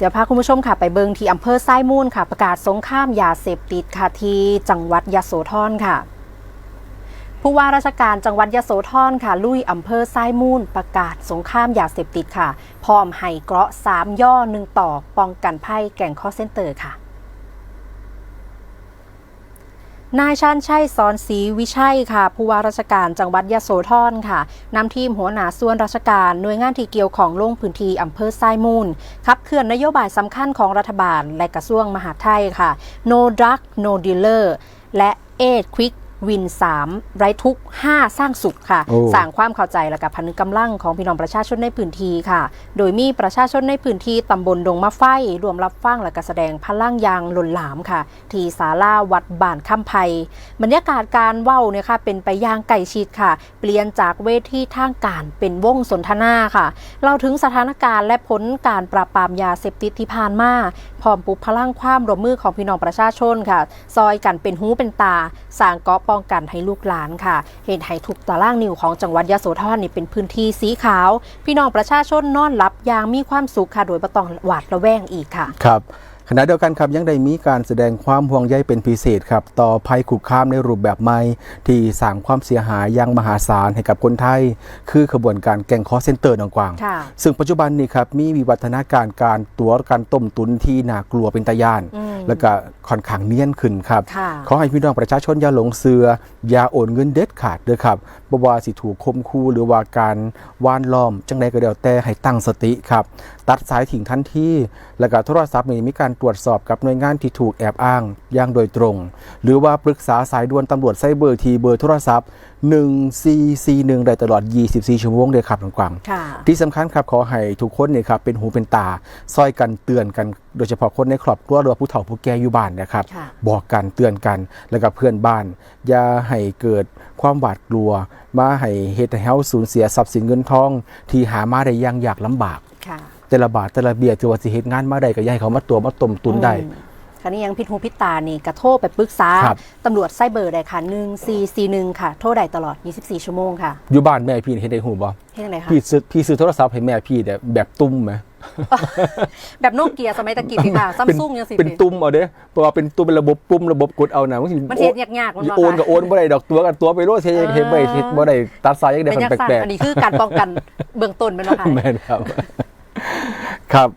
เดี๋ยวพาคุณผู้ชมค่ะไปเบิงที่อำเภอไส้มูลค่ะ ประกาศสงครามยาเสพติดค่ะที่จังหวัดยะโสธรค่ะ ผู้ว่าราชการจังหวัดยะโสธรค่ะ ลุยอำเภอไส้มูล ประกาศสงครามยาเสพติดค่ะ พร้อมให้เกราะสามย่อหนึ่งต่อป้องกันภัยแก่งข้อเซ็นเตอร์ค่ะ นายชานชัยสอนศรีวิชัยค่ะผู้ว่าราชการจังหวัดยะโสธรค่ะนำทีมหัวหน้าส่วนราชการหน่วยงานที่เกี่ยวของลงพื้นที่อำเภอไซมูลขับเคลื่อนนโยบายสำคัญของรัฐบาลและกระทรวงมหาดไทยค่ะ No Drug No Dealer และ Aid Quick Win 3ไร้ทุกข์5สร้างสุขค่ะโอ้ สร้างความเข้าใจและกับพนึกกำลังของพี่น้องประชาชนในพื้นที่ค่ะ โดยมีประชาชนในพื้นที่ตำบลดงมะไฟรวมรับฟังและก็แสดงพลังอยางหล่นหลามค่ะ ที่ศาลาวัดบ้านคำไพบรรยากาศการเว้าเนี่ยค่ะเป็นไปอย่างไก่ชิดค่ะ เปลี่ยนจากเวทีทางการเป็นวงสนทนาค่ะ เราถึงสถานการณ์และผลการปราบปรามยาเสพติดที่ผ่านมาพร้อมปลุกพลังความร่วมมือของพี่น้องประชาชนค่ะ ซอยกันเป็นหูเป็นตาสร้างเกราะป้องกันให้ลูกหลานค่ะ เหตุให้ทุกตารางนิ้วของจังหวัดยะโสธรนี่เป็นพื้นที่สีขาว พี่น้องประชาชนนอนหลับอย่างมีความสุขค่ะโดยประตองหวาดระแวงอีกค่ะ ครับ ขณะเดียวกันครับยังได้มีการแสดงความห่วงใยเป็นพิเศษครับต่อภัยคุกคามในรูปแบบใหม่ ที่สร้างความเสียหายอย่างมหาศาลให้กับคนไทย คือขบวนการแก่งคอเซ็นเตอร์ดังกว่างค่ะซึ่งปัจจุบันนี้ครับมีวิวัฒนาการการตัวการต้มตุนที่น่ากลัวเป็นตะยานอืมแล้วก็ค่อนข้างเนียนขึ้นครับค่ะขอให้พี่น้องประชาชนอย่าหลงเสืออย่าโอนเงินเด็ดขาดเด้อครับบ่ว่าสิถูกคมคูหรือว่าการว่านล้อมจังใดก็เดียวแต่ให้ตั้งสติครับตัดสายถิ่งทันทีแล้วก็โทรศัพท์นี่มีการตรวจสอบกับหน่วยงานที่ถูกแอบอ้างอย่างโดยตรง หรือว่าปรึกษาสายด่วนตำรวจไซเบอร์ทีเบอร์โทรศัพท์1441ได้ตลอด 24 ชั่วโมงเลยครับน้องกวางค่ะที่สำคัญครับขอให้ทุกคนเนี่ยครับเป็นหูเป็นตาซอยกันเตือนกัน โดยเฉพาะคนในครอบครัวหรือว่าผู้เฒ่าผู้แก่อยู่บ้านนะครับค่ะบอกกันเตือนกันแล้วก็เพื่อนบ้าน อย่าให้เกิดความหวาดกลัว มาให้เหตุให้เฮาสูญเสียทรัพย์สินเงินทอง ที่หามาได้อยางยากลำบากค่ะ แต่ละบาทแต่ละเบียที่ว่าสิเฮ็ดงานมาได้ก็อย่าให้เขามาตัวมาต้มตุนได้อืมคราวนี้ยังพิดหูพิดตานี่กระโทรไปปรึกษาครับตำรวจไซเบอร์ได้ค่ะ1441ค่ะ โทรได้ตลอด 24 ชั่วโมงค่ะ อยู่บ้านแม่พี่เฮ็ดได้หูบ่เฮ็ดยังไงคะพี่ซื้อพี่ซื้อโทรศัพท์ให้แม่พี่เนี่ยแบบตุ้มไหมแบบโนเกียสมัยตะกี้พี่ค่ะซัมเป็นซุงยังสิเป็นตุ้มเอาเด้เพราะว่าเป็นตุ้มเป็นระบบปุ่มระบบกดเอานะมันสิมันเฮ็ดยากๆมันบ่โอนก็ค่ะโอนบ่ได้ดอกตัวกันตัวไปโลดเฮ็ดเฮ็ดบ่ได้เฮ็ดบ่ได้ตัดสายอย่างเดียวเป็นมันยักษ์แปลสั่นกอันนี้คือการป้องกันเบื้องต้นเป็นว่าค่ะๆแม่นครับ ครับ